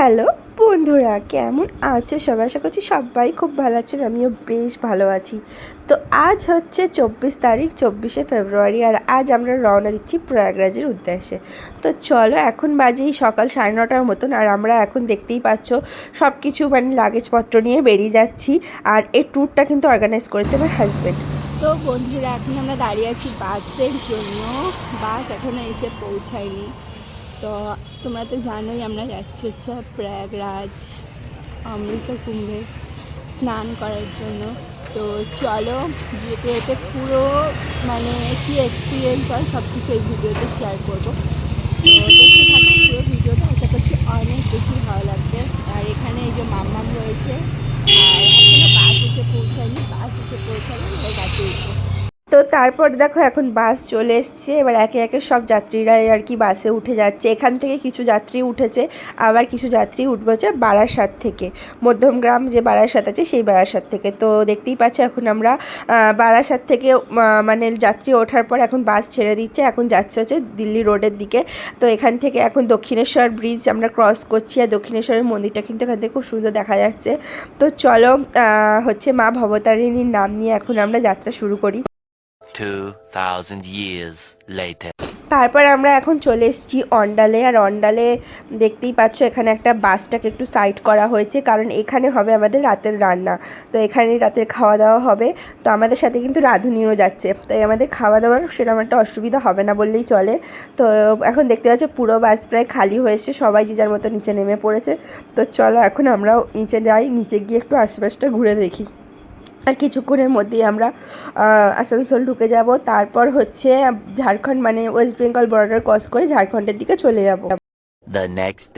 Hello বন্ধুরা, কেমন আছো সবাই? আশা করছি সবাই খুব ভালো আছেন, আমিও বেশ ভালো আছি। তো আজ হচ্ছে চব্বিশ তারিখ, চব্বিশে ফেব্রুয়ারি, আর আজ আমরা রওনা দিচ্ছি প্রয়াগরাজের উদ্দেশ্যে। তো চলো, এখন বাজেই সকাল সাড়ে নটার মতন, আর আমরা এখন দেখতেই পাচ্ছ সব কিছু মানে লাগেজপত্র নিয়ে বেরিয়ে যাচ্ছি, আর এই ট্যুরটা কিন্তু অর্গানাইজ করেছে আমার হাজব্যান্ড তো বন্ধুরা, এখন আমরা দাঁড়িয়ে আছি বাসের জন্য। বাস এখনও এসে পৌঁছায়নি। তো তোমরা তো জানোই আমরা যাচ্ছি হচ্ছে প্রয়াগরাজ অমৃত কুম্ভে স্নান করার জন্য। তো চলো, যেতে যেতে পুরো মানে কী এক্সপিরিয়েন্স হয় সব কিছু এই ভিডিওতে শেয়ার করব। তো দেখতে পুরো ভিডিওটা, আশা করছি অনেক বেশি ভালো লাগবে। আর এখানে এই যে মাম্মাম রয়েছে, আর এখনও বাস এসে পৌঁছায়নি বাস এসে পৌঁছালে উঠবো তো তারপর দেখো এখন বাস চলে এসছে। এবার একে একে সব যাত্রীরা আর কি বাসে উঠে যাচ্ছে। এখান থেকে কিছু যাত্রী উঠেছে, আবার কিছু যাত্রী উঠবে হচ্ছে বারাসাত থেকে। মধ্যমগ্রাম যে বারাসাত আছে, সেই বারাসাত থেকে। তো দেখতেই পাচ্ছ এখন আমরা বারাসাত থেকে মানে যাত্রী ওঠার পর এখন বাস ছেড়ে দিচ্ছে। এখন যাচ্ছে হচ্ছে দিল্লি রোডের দিকে। তো এখান থেকে এখন দক্ষিণেশ্বর ব্রিজ আমরা ক্রস করছি আর দক্ষিণেশ্বরের মন্দিরটা কিন্তু এখান থেকে খুব সুন্দর দেখা যাচ্ছে। তো চলো হচ্ছে মা ভবতারিণীর নাম নিয়ে এখন আমরা যাত্রা শুরু করি। 2,000 years later. তারপর আমরা এখন চলে এসেছি অন্ডালে আর অন্ডালে দেখতেই পাচ্ছ এখানে একটা বাসটাকে একটু সাইড করা হয়েছে কারণ এখানে হবে আমাদের রাতের রান্না। তো এখানে রাতের খাওয়া দাওয়া হবে। তো আমাদের সাথে কিন্তু রাঁধুনিও যাচ্ছে। তাই আমাদের খাওয়া দাওয়ার সেরকম একটা অসুবিধা হবে না বললেই চলে। তো এখন দেখতে পাচ্ছ পুরো বাস প্রায় খালি হয়েছে সবাই যে যার মতো নিচে নেমে পড়েছে। তো চলো এখন আমরাও নিচে যাই নিচে গিয়ে একটু আশেপাশটা ঘুরে দেখি। আর কিছুক্ষণের মধ্যেই আমরা আসানসোল ঢুকে যাব তারপর হচ্ছে ঝাড়খণ্ড মানে ওয়েস্ট বেঙ্গল বর্ডার ক্রস করে ঝাড়খণ্ডের দিকে চলে যাব দ্য নেক্সট.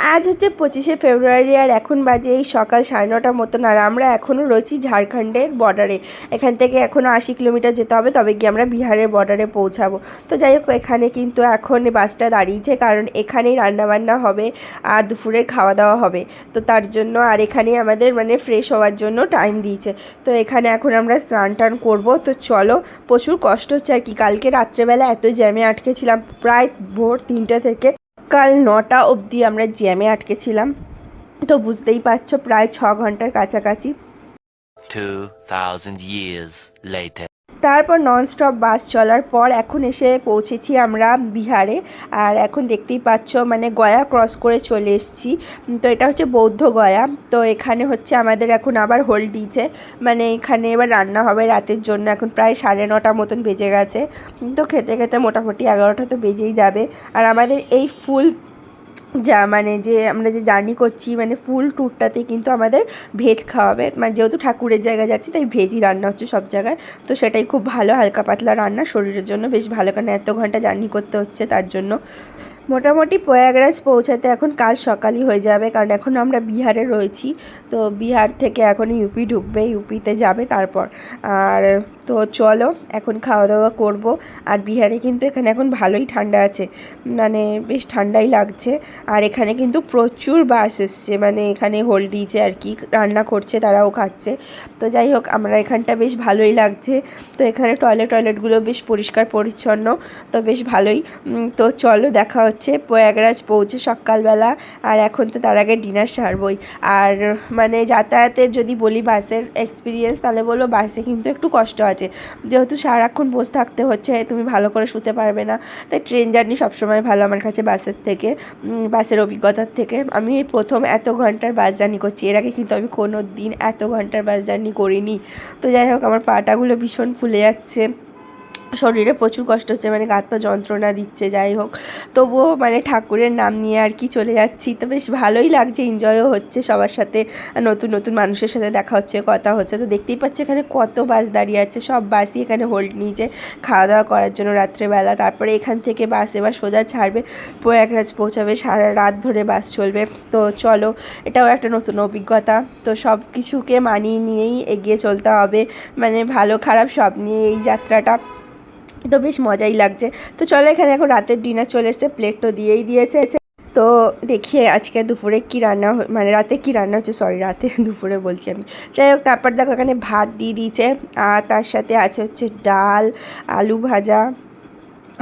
আজ হচ্ছে পঁচিশে ফেব্রুয়ারি আর এখন বাজে এই সকাল সাড়ে নটার মতন আর আমরা এখনও রয়েছি ঝাড়খণ্ডের বর্ডারে এখান থেকে এখনও আশি কিলোমিটার যেতে হবে, তবে গিয়ে আমরা বিহারের বর্ডারে পৌঁছাবো। তো যাই হোক, এখানে কিন্তু এখন বাসটা দাঁড়িয়েছে, কারণ এখানেই রান্নাবান্না হবে আর দুপুরের খাওয়া দাওয়া হবে। তো তার জন্য আর এখানেই আমাদের মানে ফ্রেশ হওয়ার জন্য টাইম দিয়েছে। তো এখানে এখন আমরা স্নান টান করব। তো চলো, প্রচুর কষ্ট হচ্ছে আর কি। কালকে রাত্রেবেলা এত জ্যামে আটকেছিলাম, প্রায় ভোর তিনটে থেকে কাল নটা অবধি আমরা জ্যামে আটকেছিলাম তো বুঝতেই পারছ প্রায় ছ ঘণ্টার কাছাকাছি 2,000 years later. তারপর ননস্টপ বাস চলার পর এখন এসে পৌঁছেছি আমরা বিহারে। আর এখন দেখতেই পাচ্ছ মানে গয়া ক্রস করে চলে এসেছি। তো এটা হচ্ছে বৌদ্ধ গয়া। তো এখানে হচ্ছে আমাদের এখন আবার হোল্ড দিয়েছে। মানে এখানে এবার রান্না হবে রাতের জন্য। এখন প্রায় সাড়ে নটা মতন বেজে গেছে। তো খেতে খেতে মোটামুটি এগারোটা তো বেজেই যাবে। আর আমাদের এই ফুল যা মানে যে আমরা যে জার্নি করছি মানে ফুল ট্যুরটাতে কিন্তু আমাদের ভেজ খাওয়াবে মানে যেহেতু ঠাকুরের জায়গায় যাচ্ছি, তাই ভেজই রান্না হচ্ছে সব জায়গায়। তো সেটাই খুব ভালো, হালকা পাতলা রান্না, শরীরের জন্য বেশ ভালো। কারণ এত ঘণ্টা জার্নি করতে হচ্ছে তার জন্য। মোটামুটি প্রয়াগরাজ পৌঁছাতে এখন কাল সকালই হয়ে যাবে, কারণ এখন আমরা বিহারে রয়েছি। তো বিহার থেকে এখন ইউপি ঢুকবে, ইউপিতে যাবে তারপর। আর তো চলো, এখন খাওয়া দাওয়া করব। আর বিহারে কিন্তু এখানে এখন ভালোই ঠান্ডা আছে। মানে বেশ ঠান্ডাই লাগছে। আর এখানে কিন্তু প্রচুর বাস এসছে। মানে এখানে হোল দিয়েছে আর কি রান্না করছে, তারাও খাচ্ছে। তো যাই হোক, আমরা এখানটা বেশ ভালোই লাগছে। তো এখানে টয়লেট টয়লেটগুলো বেশ পরিষ্কার পরিচ্ছন্ন, তো বেশ ভালোই। তো চলো, দেখা হচ্ছে। প্রয়াগরাজ পৌঁছে সকালবেলা, আর এখন তো তার আগে ডিনার সারবই। আর মানে যাতায়াতের যদি বলি বাসের এক্সপিরিয়েন্স তাহলে বলো বাসে কিন্তু একটু কষ্ট আছে। যেহেতু সারাক্ষণ বসে থাকতে হচ্ছে, তুমি ভালো করে শুতে পারবে না। তাই ট্রেন জার্নি সবসময় ভালো আমার কাছে বাসের থেকে বাসের অভিজ্ঞতার থেকে। আমি এই প্রথম এত ঘণ্টার বাস জার্নি করছি, এর আগে কিন্তু আমি কোনো দিন এত ঘণ্টার বাস জার্নি করিনি। তো যাই হোক, আমার পাটাগুলো ভীষণ ফুলে যাচ্ছে। শরীরে প্রচুর কষ্ট হচ্ছে মানে গাত পা যন্ত্রণা দিচ্ছে, যাই হোক। তবুও মানে ঠাকুরের নাম নিয়ে আর কি চলে যাচ্ছি। তো বেশ ভালোই লাগছে এনজয়ও হচ্ছে সবার সাথে। নতুন নতুন মানুষের সাথে দেখা হচ্ছে, কথা হচ্ছে। তো দেখতেই পাচ্ছি এখানে কত বাস দাঁড়িয়ে আছে। সব বাসই এখানে হোল্ড নিয়েছে খাওয়া দাওয়া করার জন্য রাত্রেবেলা। তারপরে এখান থেকে বাস এবার সোজা ছাড়বে, প্রয়াগরাজ পৌঁছাবে, সারা রাত ধরে বাস চলবে। তো চলো, এটাও একটা নতুন অভিজ্ঞতা। তো সব কিছুকে মানিয়ে নিয়েই এগিয়ে চলতে হবে। মানে ভালো, খারাপ সব নিয়ে এই যাত্রাটা। তো বেশ মজাই লাগছে। তো চলো এখানে এখন রাতের ডিনার চলে এসেছে প্লেট তো দিয়েই দিয়েছে। তো দেখি আজকে দুপুরে কি রান্না মানে রাতে কি রান্না হচ্ছে সরি রাতে দুপুরে বলছি আমি। যাই হোক, তারপর দেখো এখানে ভাত দিয়ে দিয়েছে, আর তার সাথে আছে হচ্ছে ডাল, আলু ভাজা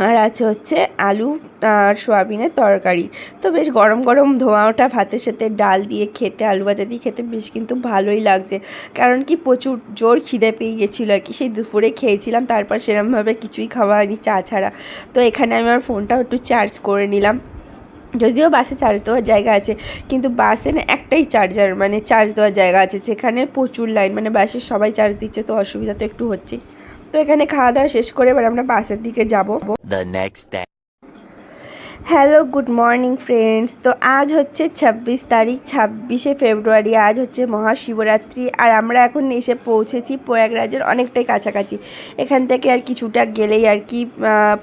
আর আছে হচ্ছে আলু আর সোয়াবিনের তরকারি। তো বেশ গরম গরম ধোঁয়া ওঠা ভাতের সাথে ডাল দিয়ে খেতে, আলু ভাজা দিয়ে খেতে বেশ কিন্তু ভালোই লাগছে। কারণ কি প্রচুর জোর খিদে পেয়ে গেছিল আর কি। সেই দুপুরে খেয়েছিলাম, তারপর সেরকমভাবে কিছুই খাওয়া হয়নি চা ছাড়া। তো এখানে আমি আমার ফোনটাও একটু চার্জ করে নিলাম। যদিও বাসে চার্জ দেওয়ার জায়গা আছে, কিন্তু বাসে না একটাই চার্জার মানে চার্জ দেওয়ার জায়গা আছে, যেখানে প্রচুর লাইন মানে বাসে সবাই চার্জ দিচ্ছে, তো অসুবিধা তো একটু হচ্ছেই। তো এখানে খাওয়া দাওয়া শেষ করে এবার আমরা বাসের দিকে যাব. হ্যালো গুড মর্নিং ফ্রেন্ডস তো আজ হচ্ছে ছাব্বিশ তারিখ, ছাব্বিশে ফেব্রুয়ারি, আজ হচ্ছে মহাশিবরাত্রি, আর আমরা এখন এসে পৌঁছেছি প্রয়াগরাজের অনেকটাই কাছাকাছি। এখান থেকে আর কিছুটা গেলেই আর কি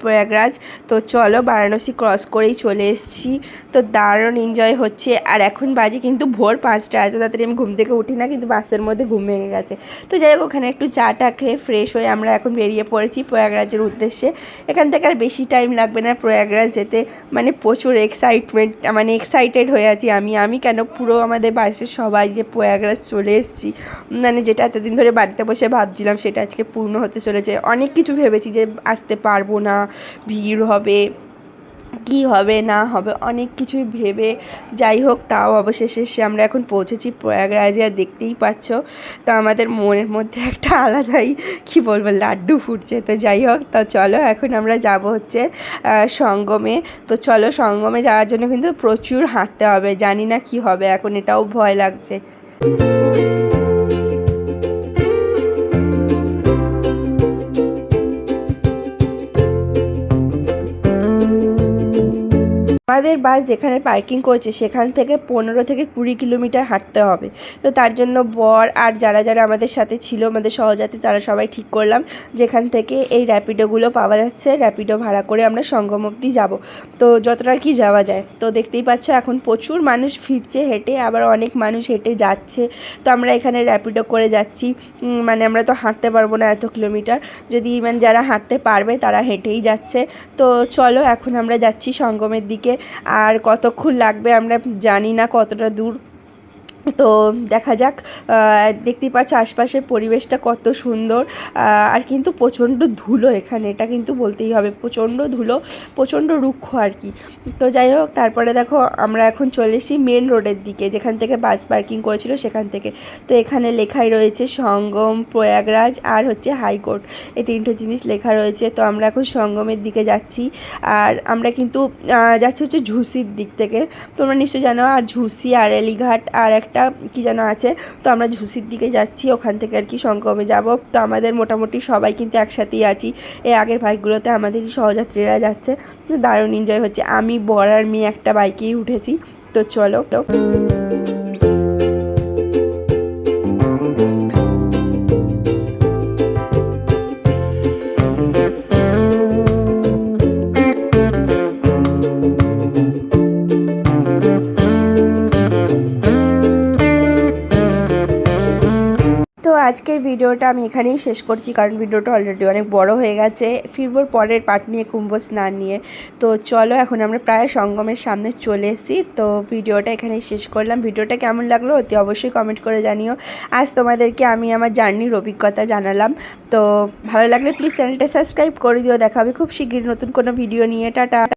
প্রয়াগরাজ। তো চলো বারাণসী ক্রস করেই চলে এসেছি। তো দারুণ এনজয় হচ্ছে। আর এখন বাজে কিন্তু ভোর পাঁচটা, এত তাড়াতাড়ি আমি ঘুম থেকে উঠি না, কিন্তু বাসের মধ্যে ঘুম ভেঙে গেছে। তো যাই হোক, ওখানে একটু চা টা খেয়ে ফ্রেশ হয়ে আমরা এখন বেরিয়ে পড়েছি প্রয়াগরাজের উদ্দেশ্যে। এখান থেকে আর বেশি টাইম লাগবে না প্রয়াগরাজ যেতে। মানে প্রচুর এক্সাইটমেন্ট মানে এক্সাইটেড হয়ে আছি আমি। আমি কেন পুরো আমাদের বাসের সবাই যে প্রয়াগরাজ চলে এসেছি মানে যেটা এতদিন ধরে বাড়িতে বসে ভাবছিলাম সেটা আজকে পূর্ণ হতে চলেছে। অনেক কিছু ভেবেছি যে আসতে পারব না, ভিড় হবে। কি হবে, না হবে, অনেক কিছুই ভেবে যাই হোক, তাও অবশেষে এসে আমরা এখন পৌঁছেছি প্রয়াগরাজে, আর দেখতেই পাচ্ছ, তো আমাদের মনের মধ্যে একটা আলাদাই, কি বলব, লাড্ডু ফুটছে। তো যাই হোক, তো চলো, এখন আমরা যাব হচ্ছে সঙ্গমে। তো চলো, সঙ্গমে যাওয়ার জন্য কিন্তু প্রচুর হাঁটতে হবে, জানি না কি হবে, এখন এটাও ভয় লাগছে। আমাদের বাস যেখানে পার্কিং করছে, সেখান থেকে পনেরো থেকে কুড়ি কিলোমিটার হাঁটতে হবে। তো তার জন্য বর আর যারা যারা আমাদের সাথে ছিল, আমাদের সহযাত্রী, তারা সবাই ঠিক করলাম যেখান থেকে এই র্যাপিডোগুলো পাওয়া যাচ্ছে। র্যাপিডো ভাড়া করে আমরা সঙ্গম অব্দি যাব। তো যতটা কি যাওয়া যায়। তো দেখতেই পাচ্ছ এখন প্রচুর মানুষ ফিরছে হেঁটে, আবার অনেক মানুষ হেঁটে যাচ্ছে। তো আমরা এখানে র্যাপিডো করে যাচ্ছি। মানে আমরা তো হাঁটতে পারব না এত কিলোমিটার। যদি মানে যারা হাঁটতে পারবে, তারা হেঁটেই যাচ্ছে। তো চলো এখন আমরা যাচ্ছি সঙ্গমের দিকে। আর কতক্ষণ লাগবে আমরা জানি না কতটা দূর তো দেখা যাক দেখতেই পাচ্ছ আশপাশের পরিবেশটা কত সুন্দর আর কিন্তু প্রচণ্ড ধুলো এখানে, এটা কিন্তু বলতেই হবে, প্রচণ্ড ধুলো, প্রচণ্ড রুক্ষ আর কি। তো যাই হোক, তারপরে দেখো আমরা এখন চলে এসেছি মেন রোডের দিকে, যেখান থেকে বাস পার্কিং করেছিল সেখান থেকে। তো এখানে লেখাই রয়েছে সঙ্গম, প্রয়াগরাজ আর হচ্ছে হাইকোর্ট, এই তিনটে জিনিস লেখা রয়েছে। তো আমরা এখন সঙ্গমের দিকে যাচ্ছি, আর আমরা কিন্তু যাচ্ছি হচ্ছে ঝুসির দিক থেকে। তোমরা নিশ্চয়ই জানো, আর ঝুসি আর এলিঘাট আর একটা কি যেন আছে, তো আমরা ঝুসির দিকে যাচ্ছি, ওখান থেকে আর কি সঙ্গমে যাব। তো আমাদের মোটামুটি সবাই কিন্তু একসাথেই আছি। এই আগের বাইকগুলোতে আমাদেরই সহযাত্রীরা যাচ্ছে। তো দারুণ এনজয় হচ্ছে। আমি, বর আর মেয়ে একটা বাইকেই উঠেছি। তো চলো। তো আজকের ভিডিওটা আমি এখানেই শেষ করছি, কারণ ভিডিওটা অলরেডি অনেক বড় হয়ে গেছে। ফিরবো পরের পার্ট নিয়ে কুম্ভ স্নান নিয়ে। তো চলো, এখন আমরা প্রায় সঙ্গমের সামনে চলে এসেছি। তো ভিডিওটা এখানেই শেষ করলাম। ভিডিওটা কেমন লাগল অতি অবশ্যই কমেন্ট করে জানিও। আজ তোমাদেরকে আমি আমার জার্নির অভিজ্ঞতা জানালাম। তো ভালো লাগলে প্লিজ চ্যানেলটা সাবস্ক্রাইব করে দিও। দেখা হবে খুব শিগগির নতুন কোনো ভিডিও নিয়ে। টাটা।